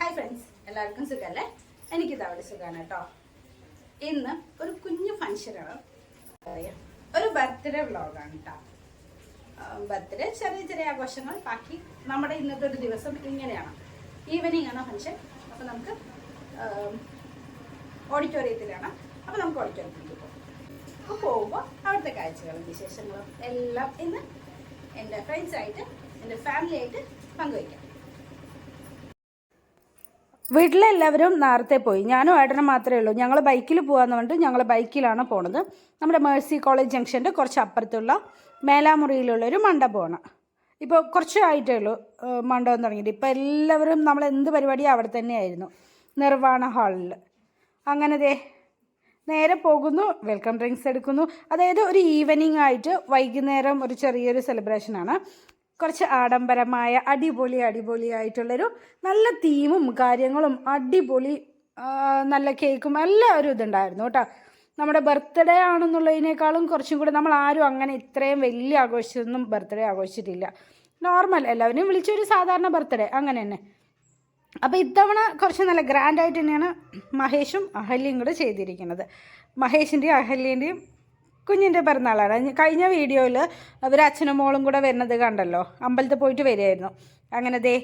Hi friends എല്ലാവർക്കും സുഖമല്ലേ എനിക്കിത് അവിടെ സുഖമാണ് കേട്ടോ ഇന്ന് ഒരു കുഞ്ഞു ഫംഗ്ഷനാണ് പറയാം. ഒരു ബർത്ത്ഡേ വ്ളോഗാണ് കേട്ടോ ബർത്ത്ഡേ ചെറിയ ചെറിയ ആഘോഷങ്ങൾ. ബാക്കി നമ്മുടെ ഇന്നത്തെ ഒരു ദിവസം ഇങ്ങനെയാണ്. ഈവനിങ് ആണ് ഫങ്ഷൻ അപ്പോൾ നമുക്ക് ഓഡിറ്റോറിയത്തിലാണ് അപ്പോൾ നമുക്ക് ഓഡിറ്റോറിയത്തിലേക്ക് പോകും. അപ്പോൾ പോകുമ്പോൾ അവിടുത്തെ കാഴ്ചകളും വിശേഷങ്ങളും എല്ലാം ഇന്ന് എന്റെ ഫ്രണ്ട്സായിട്ട് എന്റെ ഫാമിലിയായിട്ട് പങ്കുവയ്ക്കാം. വീട്ടിലെല്ലാവരും നേരത്തെ പോയി. ഞാനും ഏട്ടനും മാത്രമേ ഉള്ളൂ. ഞങ്ങൾ ബൈക്കിൽ പോകാമെന്ന് പറഞ്ഞിട്ട് ഞങ്ങൾ ബൈക്കിലാണ് പോണത്. നമ്മുടെ മേഴ്സി കോളേജ് ജംഗ്ഷന്റെ കുറച്ച് അപ്പുറത്തുള്ള മേലാമുറിയിലുള്ളൊരു മണ്ഡപമാണ്. ഇപ്പോൾ കുറച്ച് ആയിട്ടേ ഉള്ളൂ മണ്ഡപം തുടങ്ങിയിട്ട്. ഇപ്പോൾ എല്ലാവരും നമ്മൾ എന്ത് പരിപാടിയും അവിടെ തന്നെയായിരുന്നു നിർവാണ ഹാളിൽ അങ്ങനെ ദേ നേരെ പോകുന്നു വെൽക്കം ഡ്രിങ്ക്സ് എടുക്കുന്നു. അതായത് ഒരു ഈവനിങ് ആയിട്ട് വൈകുന്നേരം ഒരു ചെറിയൊരു സെലിബ്രേഷനാണ് കുറച്ച് ആഡംബരമായ അടിപൊളി അടിപൊളിയായിട്ടുള്ളൊരു നല്ല തീമും കാര്യങ്ങളും അടിപൊളി നല്ല കേക്കും എല്ലാം ഒരു ഇതുണ്ടായിരുന്നു കേട്ടോ. നമ്മുടെ ബർത്ത്ഡേ ആണെന്നുള്ളതിനേക്കാളും കുറച്ചും കൂടെ നമ്മൾ ആരും അങ്ങനെ ഇത്രയും വലിയ ആഘോഷിച്ചൊന്നും ബർത്ത്ഡേ ആഘോഷിച്ചിട്ടില്ല. നോർമൽ എല്ലാവരെയും വിളിച്ചൊരു സാധാരണ ബർത്ത്ഡേ അങ്ങനെ തന്നെ. അപ്പോൾ ഇത്തവണ കുറച്ച് നല്ല ഗ്രാൻഡായിട്ട് തന്നെയാണ് മഹേഷും അഹല്യയും കൂടെ ചെയ്തിരിക്കുന്നത്. മഹേഷിന്റെയും അഹല്യന്റെയും കുഞ്ഞിന്റെ പിറന്നാളാണ്. കഴിഞ്ഞ വീഡിയോയിൽ അവർ അച്ഛനും മോളും കൂടെ വരുന്നത് കണ്ടല്ലോ. അമ്പലത്തിൽ പോയിട്ട് വരികയായിരുന്നു. അങ്ങനെ ദേ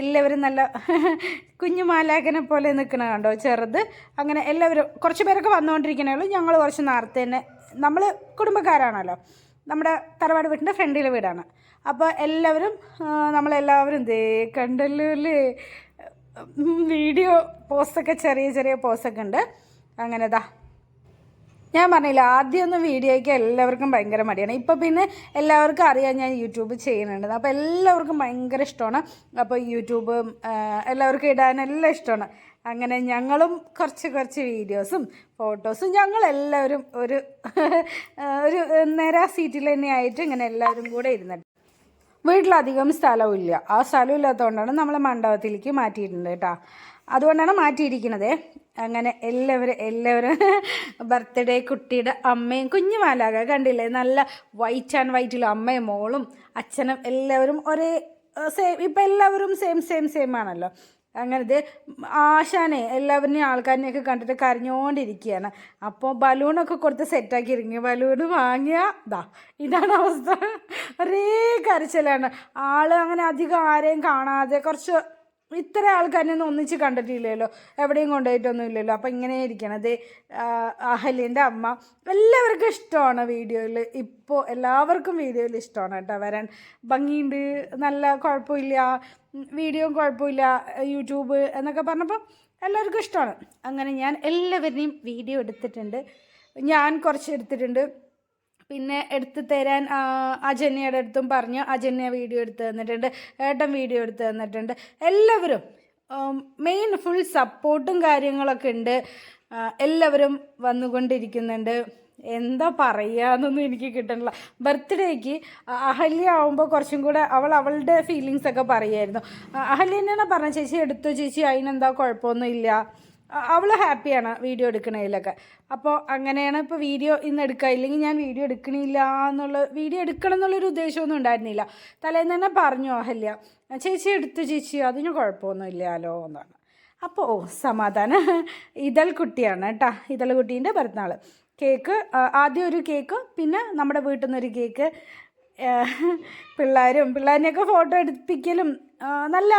എല്ലാവരും നല്ല കുഞ്ഞു മാലാഖനെ പോലെ നിൽക്കണ കണ്ടോ? ചെറുത്. അങ്ങനെ എല്ലാവരും കുറച്ച് പേരൊക്കെ വന്നുകൊണ്ടിരിക്കണേ ഉള്ളൂ. ഞങ്ങൾ കുറച്ച് നേരത്തെ തന്നെ. നമ്മൾ കുടുംബക്കാരാണല്ലോ. നമ്മുടെ തറവാട് വീട്ടിന്റെ ഫ്രണ്ടിലെ വീടാണ്. അപ്പോൾ എല്ലാവരും നമ്മളെല്ലാവരും ദേ കണ്ടല്ലോ അല്ലേ? വീഡിയോ പോസ്റ്റൊക്കെ ചെറിയ ചെറിയ പോസ്റ്റൊക്കെ ഉണ്ട്. അങ്ങനെ ദാ. ഞാൻ പറഞ്ഞില്ല ആദ്യമൊന്നും വീഡിയോയ്ക്ക് എല്ലാവർക്കും ഭയങ്കര മടിയാണ്. ഇപ്പോൾ പിന്നെ എല്ലാവർക്കും അറിയാം ഞാൻ യൂട്യൂബ് ചെയ്യുന്നുണ്ട്. അപ്പോൾ എല്ലാവർക്കും ഭയങ്കര ഇഷ്ടമാണ്. അപ്പോൾ യൂട്യൂബ് എല്ലാവർക്കും ഇടാനെല്ലാം ഇഷ്ടമാണ്. അങ്ങനെ ഞങ്ങളും കുറച്ച് കുറച്ച് വീഡിയോസും ഫോട്ടോസും ഞങ്ങളെല്ലാവരും ഒരു ഒരു നേരെ സീറ്റിൽ തന്നെ ആയിട്ട് ഇങ്ങനെ എല്ലാവരും കൂടെ ഇരുന്നിട്ട് വീട്ടിലധികം സ്ഥലവും ഇല്ല ആ സ്ഥലം ഇല്ലാത്തതുകൊണ്ടാണ് നമ്മൾ മണ്ഡപത്തിലേക്ക് മാറ്റിയിട്ടുണ്ട് കേട്ടോ. അതുകൊണ്ടാണ് മാറ്റിയിരിക്കുന്നത്. അങ്ങനെ എല്ലാവരും എല്ലാവരും ബർത്ത്ഡേ കുട്ടിയുടെ അമ്മയും കുഞ്ഞു മാലാക കണ്ടില്ലേ? നല്ല വൈറ്റ് ആൻഡ് വൈറ്റിലും അമ്മയും മോളും അച്ഛനും എല്ലാവരും ഒരേ സെയിം ഇപ്പം എല്ലാവരും സെയിം സെയിം സെയിം ആണല്ലോ. അങ്ങനെ ഇത് ആശാനെ എല്ലാവരുടെയും ആൾക്കാരിനെയൊക്കെ കണ്ടിട്ട് കരഞ്ഞുകൊണ്ടിരിക്കുകയാണ് അപ്പോൾ ബലൂണൊക്കെ കൊടുത്ത് സെറ്റാക്കി ഇറങ്ങി. ബലൂൺ വാങ്ങിയ ദാ ഇതാണ് അവസ്ഥ. ഒരേ കരച്ചിലാണ്. ആൾ അങ്ങനെ അധികം ആരെയും കാണാതെ കുറച്ച് ഇത്ര ആൾക്കാരൊന്നും ഒന്നിച്ച് കണ്ടിട്ടില്ലല്ലോ. എവിടെയും കൊണ്ടുപോയിട്ടൊന്നും ഇല്ലല്ലോ അപ്പം ഇങ്ങനെ ഇരിക്കണം. ഇരിക്കണത് അഹല്യന്റെ അമ്മ എല്ലാവർക്കും ഇഷ്ടമാണ് വീഡിയോയിൽ ഇപ്പോൾ എല്ലാവർക്കും വീഡിയോയിൽ ഇഷ്ടമാണ് കേട്ടോ വരാൻ. ഭംഗിയുണ്ട്. നല്ല കുഴപ്പമില്ല. വീഡിയോയും കുഴപ്പമില്ല. യൂട്യൂബ് എന്നൊക്കെ പറഞ്ഞപ്പോൾ എല്ലാവർക്കും ഇഷ്ടമാണ്. അങ്ങനെ ഞാൻ എല്ലാവരുടെയും വീഡിയോ എടുത്തിട്ടുണ്ട്. ഞാൻ കുറച്ച് എടുത്തിട്ടുണ്ട്. പിന്നെ എടുത്ത് തരാൻ അജന്യയുടെ അടുത്തും പറഞ്ഞു അജന്യ വീഡിയോ എടുത്ത് തന്നിട്ടുണ്ട് ഏട്ടൻ വീഡിയോ എടുത്ത് തന്നിട്ടുണ്ട്. എല്ലാവരും മെയിൻ ഫുൾ സപ്പോർട്ടും കാര്യങ്ങളൊക്കെ ഉണ്ട്. എല്ലാവരും വന്നുകൊണ്ടിരിക്കുന്നുണ്ട്. എന്താ പറയാന്നൊന്നും എനിക്ക് കിട്ടണില്ല. ബർത്ത്ഡേക്ക് അഹല്യ ആവുമ്പോൾ കുറച്ചും കൂടെ അവൾ അവളുടെ ഫീലിങ്സ് ഒക്കെ പറയായിരുന്നു. അഹല്യ തന്നെയാണ് പറഞ്ഞത് ചേച്ചി എടുത്തു ചേച്ചി അതിനെന്താ കുഴപ്പമൊന്നും ഇല്ല അവൾ ഹാപ്പിയാണ് വീഡിയോ എടുക്കണതിലൊക്കെ അപ്പോൾ അങ്ങനെയാണ് ഇപ്പോൾ വീഡിയോ ഇന്ന് എടുക്കുക ഇല്ലെങ്കിൽ ഞാൻ വീഡിയോ എടുക്കണില്ല എന്നുള്ള വീഡിയോ എടുക്കണം എന്നുള്ളൊരു ഉദ്ദേശമൊന്നും ഉണ്ടായിരുന്നില്ല. തലേന്ന് തന്നെ പറഞ്ഞു അഹല്യ ചേച്ചി എടുത്തു ചേച്ചി അതിന് കുഴപ്പമൊന്നും ഇല്ലല്ലോ എന്നാണ്. അപ്പോൾ ഓ സമാധാനം. ഇതൽ കുട്ടിയാണ് കേട്ടോ. ഇതൽ കുട്ടീന്റെ പിറന്നാൾ കേക്ക് ആദ്യം ഒരു കേക്ക് പിന്നെ നമ്മുടെ വീട്ടിൽ നിന്നൊരു കേക്ക്. പിള്ളേരും പിള്ളേരിനെയൊക്കെ ഫോട്ടോ എടുപ്പിക്കലും നല്ല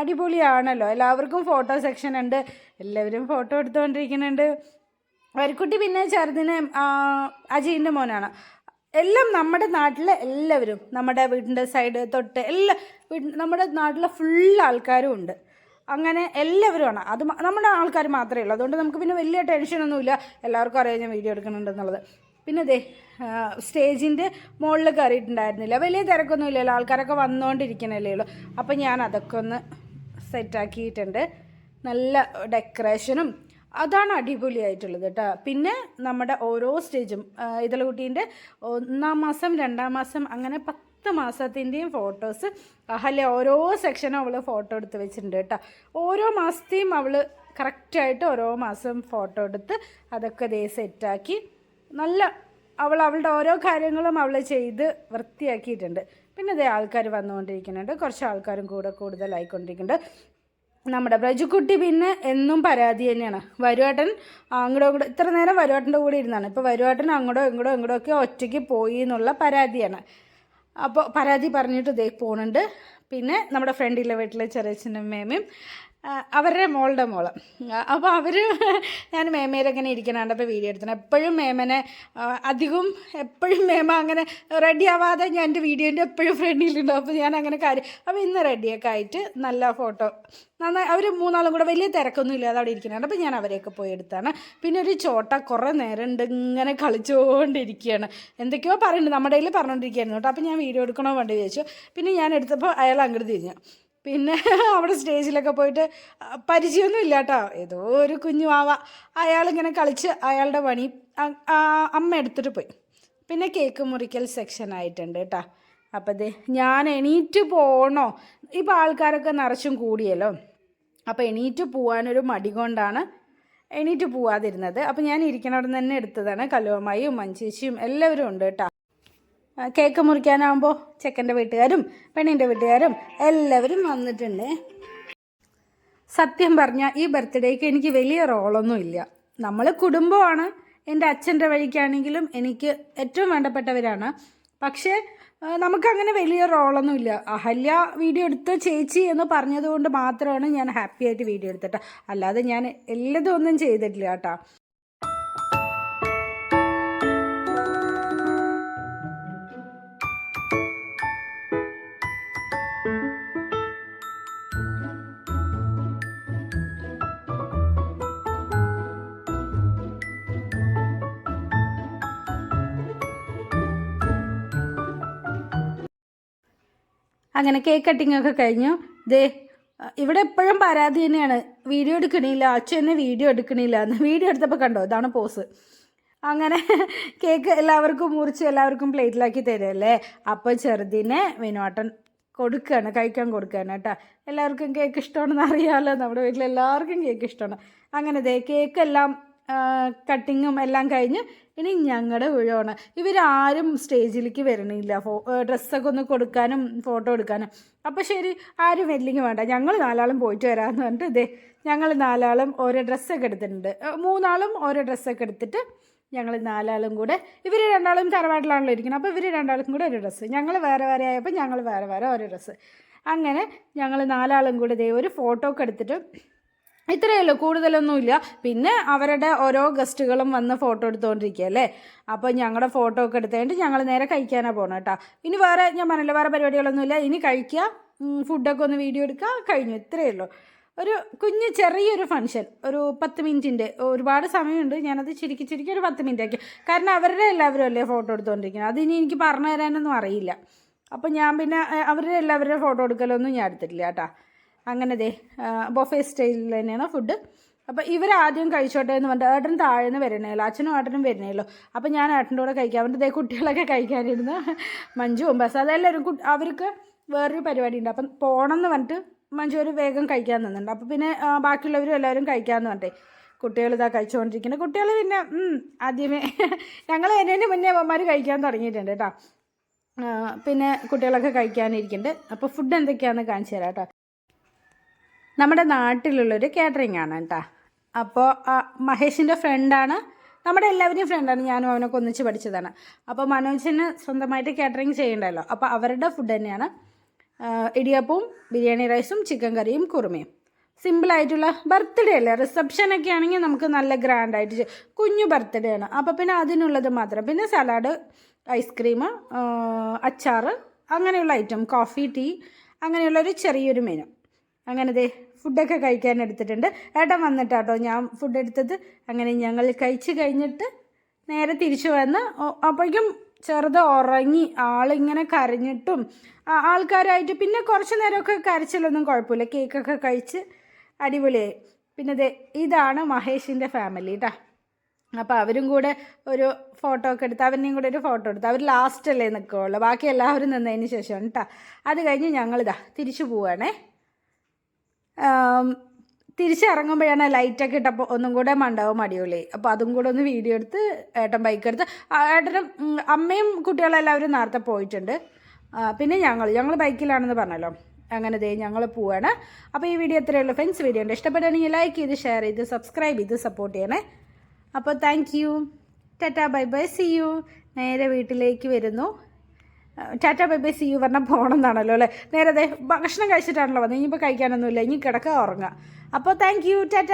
അടിപൊളിയാണല്ലോ. എല്ലാവർക്കും ഫോട്ടോ സെക്ഷൻ ഉണ്ട്. എല്ലാവരും ഫോട്ടോ എടുത്തുകൊണ്ടിരിക്കുന്നുണ്ട്. വരിക്കുട്ടി പിന്നെ ചെറുതിന് അജയിന്റെ മോനാണ്. എല്ലാം നമ്മുടെ നാട്ടിലെ എല്ലാവരും നമ്മുടെ വീടിന്റെ സൈഡ് തൊട്ട് എല്ലാ നമ്മുടെ നാട്ടിലെ ഫുൾ ആൾക്കാരും ഉണ്ട്. അങ്ങനെ എല്ലാവരുമാണ്. അത് നമ്മുടെ ആൾക്കാർ മാത്രമേ ഉള്ളൂ. അതുകൊണ്ട് നമുക്ക് പിന്നെ വലിയ ടെൻഷനൊന്നുമില്ല എല്ലാവർക്കും അറിയാം ഞാൻ വീഡിയോ എടുക്കുന്നുണ്ടെന്നുള്ളത്. പിന്നെ അതെ സ്റ്റേജിന്റെ മുകളിൽ കയറിയിട്ടുണ്ടായിരുന്നില്ല. വലിയ തിരക്കൊന്നുമില്ലല്ലോ. ആൾക്കാരൊക്കെ വന്നുകൊണ്ടിരിക്കണല്ലേ ഉള്ളൂ. അപ്പം ഞാൻ അതൊക്കെ ഒന്ന് സെറ്റാക്കിയിട്ടുണ്ട്. നല്ല ഡെക്കറേഷനും അതാണ് അടിപൊളിയായിട്ടുള്ളത് കേട്ടോ. പിന്നെ നമ്മുടെ ഓരോ സ്റ്റേജും ഇതളകുട്ടീന്റെ ഒന്നാം മാസം രണ്ടാം മാസം അങ്ങനെ പത്ത് മാസത്തിന്റെയും ഫോട്ടോസ് അഹല്യ ഓരോ സെക്ഷനും അവൾ ഫോട്ടോ എടുത്ത് വെച്ചിട്ടുണ്ട് കേട്ടോ. ഓരോ മാസത്തെയും അവൾ കറക്റ്റായിട്ട് ഓരോ മാസം ഫോട്ടോ എടുത്ത് അതൊക്കെ ദേ സെറ്റാക്കി നല്ല അവൾ അവളുടെ ഓരോ കാര്യങ്ങളും അവൾ ചെയ്ത് വൃത്തിയാക്കിയിട്ടുണ്ട്. പിന്നെ അതേ ആൾക്കാർ വന്നുകൊണ്ടിരിക്കുന്നുണ്ട്. കുറച്ച് ആൾക്കാരും കൂടെ കൂടുതലായിക്കൊണ്ടിരിക്കുന്നുണ്ട്. നമ്മുടെ ബ്രജുക്കുട്ടി പിന്നെ എന്നും പരാതി തന്നെയാണ്. വരുവാട്ടൻ അങ്ങോട്ടോ ഇങ്ങോട്ടോ ഇത്ര നേരം വരുവാട്ടന്റെ കൂടെ ഇരുന്നാണ്. ഇപ്പോൾ വരുവാട്ടൻ അങ്ങോട്ടോ ഇങ്ങോട്ടോ ഇങ്ങോട്ടോ ഒക്കെ ഒറ്റയ്ക്ക് പോയി എന്നുള്ള പരാതിയാണ്. അപ്പോൾ പരാതി പറഞ്ഞിട്ട് ഇതേ പോകുന്നുണ്ട് പിന്നെ നമ്മുടെ ഫ്രണ്ടിലെ വീട്ടിലെ ചെറിയച്ഛനും മേമയും അവരുടെ മോളുടെ മോൾ. അപ്പോൾ അവർ ഞാൻ മേമയുടെ ഇങ്ങനെ ഇരിക്കണാണ്ടപ്പോൾ വീഡിയോ എടുത്തത് എപ്പോഴും മേമനെ അധികം എപ്പോഴും മേമ അങ്ങനെ റെഡി ആവാതെ ഞാൻ എന്റെ വീഡിയോന്റെ എപ്പോഴും ഫ്രണ്ടിലുണ്ടാവും അപ്പോൾ ഞാൻ അങ്ങനെ കാര്യം അപ്പോൾ ഇന്ന് റെഡിയൊക്കെ ആയിട്ട് നല്ല ഫോട്ടോ നന്നായി അവർ മൂന്നാളും കൂടെ വലിയ തിരക്കൊന്നും ഇല്ലാതെ അവിടെ ഇരിക്കുന്നുണ്ട്. അപ്പോൾ ഞാൻ അവരെയൊക്കെ പോയി എടുത്താണ്. പിന്നെ ഒരു ചോട്ട കുറേ നേരം ഉണ്ട് ഇങ്ങനെ കളിച്ചുകൊണ്ടിരിക്കുകയാണ് എന്തൊക്കെയോ പറയുന്നുണ്ട്. നമ്മുടെ കയ്യിൽ പറഞ്ഞുകൊണ്ടിരിക്കുകയായിരുന്നു കേട്ടോ. അപ്പോൾ ഞാൻ വീഡിയോ എടുക്കണോ വേണ്ടി ചോദിച്ചു. പിന്നെ ഞാൻ എടുത്തപ്പോൾ അയാൾ അങ്ങോട്ട് തിരിഞ്ഞു. പിന്നെ അവിടെ സ്റ്റേജിലൊക്കെ പോയിട്ട് പരിചയമൊന്നും ഇല്ല കേട്ടോ ഏതോ ഒരു കുഞ്ഞു ആവ അയാളിങ്ങനെ കളിച്ച് അയാളുടെ പണി അമ്മ എടുത്തിട്ട് പോയി. പിന്നെ കേക്ക് മുറിക്കൽ സെക്ഷൻ ആയിട്ടുണ്ട് കേട്ടോ അപ്പം ഞാൻ എണീറ്റ് പോകണോ ഇപ്പം ആൾക്കാരൊക്കെ നിറച്ചും കൂടിയല്ലോ. അപ്പോൾ എണീറ്റ് പോകാനൊരു മടി കൊണ്ടാണ് എണീറ്റ് പോവാതിരുന്നത്. അപ്പം ഞാൻ ഇരിക്കണവിടെ നിന്ന് തന്നെ എടുത്തതാണ്. കലുവമായും മഞ്ചേച്ചിയും എല്ലാവരും ഉണ്ട് കേട്ടോ കേക്ക് മുറിക്കാനാകുമ്പോൾ ചെക്കന്റെ വീട്ടുകാരും പെണ്ണിന്റെ വീട്ടുകാരും എല്ലാവരും വന്നിട്ടുണ്ട്. സത്യം പറഞ്ഞാൽ ഈ ബർത്ത്ഡേക്ക് എനിക്ക് വലിയ റോളൊന്നും ഇല്ല. നമ്മൾ കുടുംബമാണ്. എന്റെ അച്ഛന്റെ വഴിക്കാണെങ്കിലും എനിക്ക് ഏറ്റവും വേണ്ടപ്പെട്ടവരാണ്. പക്ഷേ നമുക്കങ്ങനെ വലിയ റോളൊന്നും ഇല്ല. അഹല്യ വീഡിയോ എടുത്ത ചേച്ചി എന്ന് പറഞ്ഞതുകൊണ്ട് മാത്രമാണ് ഞാൻ ഹാപ്പി ആയിട്ട് വീഡിയോ എടുത്തിട്ട് അല്ലാതെ ഞാൻ എല്ലതും ഒന്നും ചെയ്തിട്ടില്ല കേട്ടോ. അങ്ങനെ കേക്ക് കട്ടിംഗ് ഒക്കെ കഴിഞ്ഞു. ദേ ഇവിടെ എപ്പോഴും പരാതി തന്നെയാണ്. വീഡിയോ എടുക്കണില്ല അച്ഛൻ എന്നെ വീഡിയോ എടുക്കണില്ല എന്ന്. വീഡിയോ എടുത്തപ്പോൾ കണ്ടോ ഇതാണ് പോസ് അങ്ങനെ കേക്ക് എല്ലാവർക്കും മുറിച്ച് എല്ലാവർക്കും പ്ലേറ്റിലാക്കി തരുമല്ലേ അപ്പോൾ ചെറുതിനെ വിനോട്ടൻ കൊടുക്കുകയാണ് കഴിക്കാൻ കൊടുക്കുകയാണ് കേട്ടോ. എല്ലാവർക്കും കേക്ക് ഇഷ്ടമാണെന്ന് അറിയാമല്ലോ നമ്മുടെ വീട്ടിൽ എല്ലാവർക്കും കേക്ക് ഇഷ്ടമാണ്. അങ്ങനെ ദേ കേക്കെല്ലാം കട്ടിങ്ങും എല്ലാം കഴിഞ്ഞ് ഇനി ഞങ്ങളുടെ ഊഴമാണ് ഇവരാരും സ്റ്റേജിലേക്ക് വരണില്ല. ഫോ ഡ്രസ്സൊക്കെ ഒന്ന് കൊടുക്കാനും ഫോട്ടോ എടുക്കാനും. അപ്പോൾ ശരി ആരും വെല്ലിങ് വേണ്ട. ഞങ്ങൾ നാലാളും പോയിട്ട് വരാമെന്ന് പറഞ്ഞിട്ട് ഇതേ ഞങ്ങൾ നാലാളും ഓരോ ഡ്രസ്സൊക്കെ എടുത്തിട്ടുണ്ട്. മൂന്നാളും ഓരോ ഡ്രസ്സൊക്കെ എടുത്തിട്ട് ഞങ്ങൾ നാലാളും കൂടെ ഇവർ രണ്ടാളും തറവാട്ടിലാണല്ലോ ഇരിക്കുന്നത് അപ്പോൾ ഇവർ രണ്ടാളും കൂടെ ഒരു ഡ്രസ്സ് ഞങ്ങൾ വേറെ വേറെ ആയപ്പോൾ ഞങ്ങൾ വേറെ വേറെ ഓരോ ഡ്രസ്സ് അങ്ങനെ ഞങ്ങൾ നാലാളും കൂടെ ഇതേ ഒരു ഫോട്ടോ ഒക്കെ എടുത്തിട്ട് ഇത്രയേ ഉള്ളൂ കൂടുതലൊന്നുമില്ല. പിന്നെ അവരുടെ ഓരോ ഗസ്റ്റുകളും വന്ന് ഫോട്ടോ എടുത്തുകൊണ്ടിരിക്കുക അല്ലേ? അപ്പോൾ ഞങ്ങളുടെ ഫോട്ടോ ഒക്കെ എടുത്തുകൊണ്ട് ഞങ്ങൾ നേരെ കഴിക്കാനാണ് പോകണം കേട്ടോ ഇനി വേറെ ഞാൻ പറഞ്ഞില്ല വേറെ പരിപാടികളൊന്നുമില്ല. ഇനി കഴിക്കുക. ഫുഡൊക്കെ ഒന്ന് വീഡിയോ എടുക്കുക. കഴിഞ്ഞു. ഇത്രയേ ഉള്ളൂ. ഒരു കുഞ്ഞ് ചെറിയൊരു ഫങ്ഷൻ ഒരു പത്ത് മിനിറ്റിന്റെ ഒരുപാട് സമയമുണ്ട്. ഞാനത് ചിരിക്കി ചുരുക്കി ഒരു പത്ത് മിനിറ്റ് ആക്കി. കാരണം അവരുടെ എല്ലാവരും അല്ലേ ഫോട്ടോ എടുത്തുകൊണ്ടിരിക്കുന്നത് അതിനി എനിക്ക് പറഞ്ഞു തരാനൊന്നും അറിയില്ല. അപ്പോൾ ഞാൻ പിന്നെ അവരുടെ എല്ലാവരുടെ ഫോട്ടോ എടുക്കലൊന്നും ഞാൻ എടുത്തിട്ടില്ല കേട്ടോ അങ്ങനെ ദേ ബൊഫേ സ്റ്റൈലിൽ തന്നെയാണ് ഫുഡ് അപ്പോൾ ഇവരാദ്യം കഴിച്ചോട്ടെ എന്ന് പറഞ്ഞിട്ട് ഏട്ടൻ താഴെ നിന്ന് വരണേല്ലോ അച്ഛനും ഏട്ടനും വരണേല്ലോ അപ്പോൾ ഞാൻ ഏട്ടന്റെ കൂടെ കഴിക്കാം. വേണ്ടി ദേ കുട്ടികളൊക്കെ കഴിക്കാനിരുന്ന് മഞ്ജുവും ബസ് അതെല്ലാവരും അവർക്ക് വേറൊരു പരിപാടി ഉണ്ട്. അപ്പം പോകണം എന്ന് പറഞ്ഞിട്ട് മഞ്ജു ഒരു വേഗം കഴിക്കാൻ നിന്നുണ്ട് അപ്പോൾ പിന്നെ ബാക്കിയുള്ളവരും എല്ലാവരും കഴിക്കാമെന്ന് പറഞ്ഞിട്ടേ കുട്ടികൾ ഇതാ കഴിച്ചുകൊണ്ടിരിക്കുന്നത് കുട്ടികൾ പിന്നെ ആദ്യമേ ഞങ്ങൾ എന്നതിന് മുന്നേ അമ്മമാർ കഴിക്കാൻ തുടങ്ങിയിട്ടുണ്ട് കേട്ടോ. പിന്നെ കുട്ടികളൊക്കെ കഴിക്കാനിരിക്കുന്നുണ്ട്. അപ്പോൾ ഫുഡ് എന്തൊക്കെയാണെന്ന് കാണിച്ചു തരാം കേട്ടോ. നമ്മുടെ നാട്ടിലുള്ളൊരു കാറ്ററിംഗ് ആണ് കേട്ടോ. അപ്പോൾ മഹേഷിന്റെ ഫ്രണ്ടാണ് നമ്മുടെ എല്ലാവരെയും ഫ്രണ്ടാണ് ഞാനും അവനൊക്കെ ഒന്നിച്ച് പഠിച്ചതാണ്. അപ്പോൾ മനോജിന് സ്വന്തമായിട്ട് കാറ്ററിംഗ് ചെയ്യണ്ടല്ലോ. അപ്പോൾ അവരുടെ ഫുഡ് തന്നെയാണ്. ഇടിയപ്പവും ബിരിയാണി റൈസും ചിക്കൻ കറിയും കുറുമയും. സിമ്പിളായിട്ടുള്ള ബർത്ത്ഡേ അല്ലേ? റിസപ്ഷനൊക്കെ ആണെങ്കിൽ നമുക്ക് നല്ല ഗ്രാൻഡായിട്ട് കുഞ്ഞു ബർത്ത്ഡേ ആണ്. അപ്പോൾ പിന്നെ അതിനുള്ളത് മാത്രം. പിന്നെ സലാഡ് ഐസ്ക്രീം അച്ചാറ് അങ്ങനെയുള്ള ഐറ്റം കോഫി ടീ അങ്ങനെയുള്ളൊരു ചെറിയൊരു മെനു അങ്ങനെ ദേ. ഫുഡൊക്കെ കഴിക്കാൻ എടുത്തിട്ടുണ്ട്. ഏട്ടൻ വന്നിട്ടാട്ടോ ഞാൻ ഫുഡ് എടുത്തത്. അങ്ങനെ ഞങ്ങൾ കഴിച്ച് കഴിഞ്ഞിട്ട് നേരെ തിരിച്ചു വന്ന് അപ്പോഴേക്കും ചെറുത് ഉറങ്ങി ആളിങ്ങനെ കരഞ്ഞിട്ടും ആൾക്കാരായിട്ട് പിന്നെ കുറച്ച് നേരമൊക്കെ കരച്ചിലൊന്നും കുഴപ്പമില്ല. കേക്കൊക്കെ കഴിച്ച് അടിപൊളിയായി. പിന്നെ ദേ ഇതാണ് മഹേഷിന്റെ ഫാമിലി കേട്ടോ അപ്പോൾ അവരും കൂടെ ഒരു ഫോട്ടോ ഒക്കെ എടുത്ത് അവരുടെയും കൂടെ ഒരു ഫോട്ടോ എടുത്ത്. അവർ ലാസ്റ്റ് അല്ലേ നിൽക്കുകയുള്ളൂ ബാക്കി എല്ലാവരും നിന്നതിന് ശേഷമാണ് കേട്ടോ അത് കഴിഞ്ഞ് ഞങ്ങളിതാ തിരിച്ചു പോവുകയാണേ തിരിച്ചിറങ്ങുമ്പോഴാണ് ലൈറ്റൊക്കെ ഇട്ടപ്പോൾ ഒന്നും കൂടെ മണ്ടാവും അടിപൊളി. അപ്പോൾ അതും കൂടെ ഒന്ന് വീഡിയോ എടുത്ത് ഏട്ടൻ ബൈക്ക് എടുത്ത്. ഏട്ടനും അമ്മയും കുട്ടികളെല്ലാവരും നേരത്തെ പോയിട്ടുണ്ട്. പിന്നെ ഞങ്ങൾ ഞങ്ങൾ ബൈക്കിലാണെന്ന് പറഞ്ഞല്ലോ. അങ്ങനെ ദേ ഞങ്ങൾ പോവാണ്. അപ്പോൾ ഈ വീഡിയോ ഇത്രയേ ഉള്ളൂ. ഫ്രണ്ട്സ് വീഡിയോ ഉണ്ട് ഇഷ്ടപ്പെടുകയാണെങ്കിൽ ലൈക്ക് ചെയ്ത് ഷെയർ ചെയ്ത് സബ്സ്ക്രൈബ് ചെയ്ത് സപ്പോർട്ട് ചെയ്യണേ. അപ്പോൾ thank you tata bye bye see you നേരെ വീട്ടിലേക്ക് വരുന്നു. Tata bye bye see you പറഞ്ഞാൽ പോകണം എന്നാണല്ലോ അല്ലേ? നേരത്തെ ഭക്ഷണം കഴിച്ചിട്ടാണല്ലോ വന്നത് ഇനിയിപ്പോൾ കഴിക്കാനൊന്നുമില്ല ഇനി കിടക്കുക ഉറങ്ങുക അപ്പോൾ താങ്ക് യു ടാറ്റ.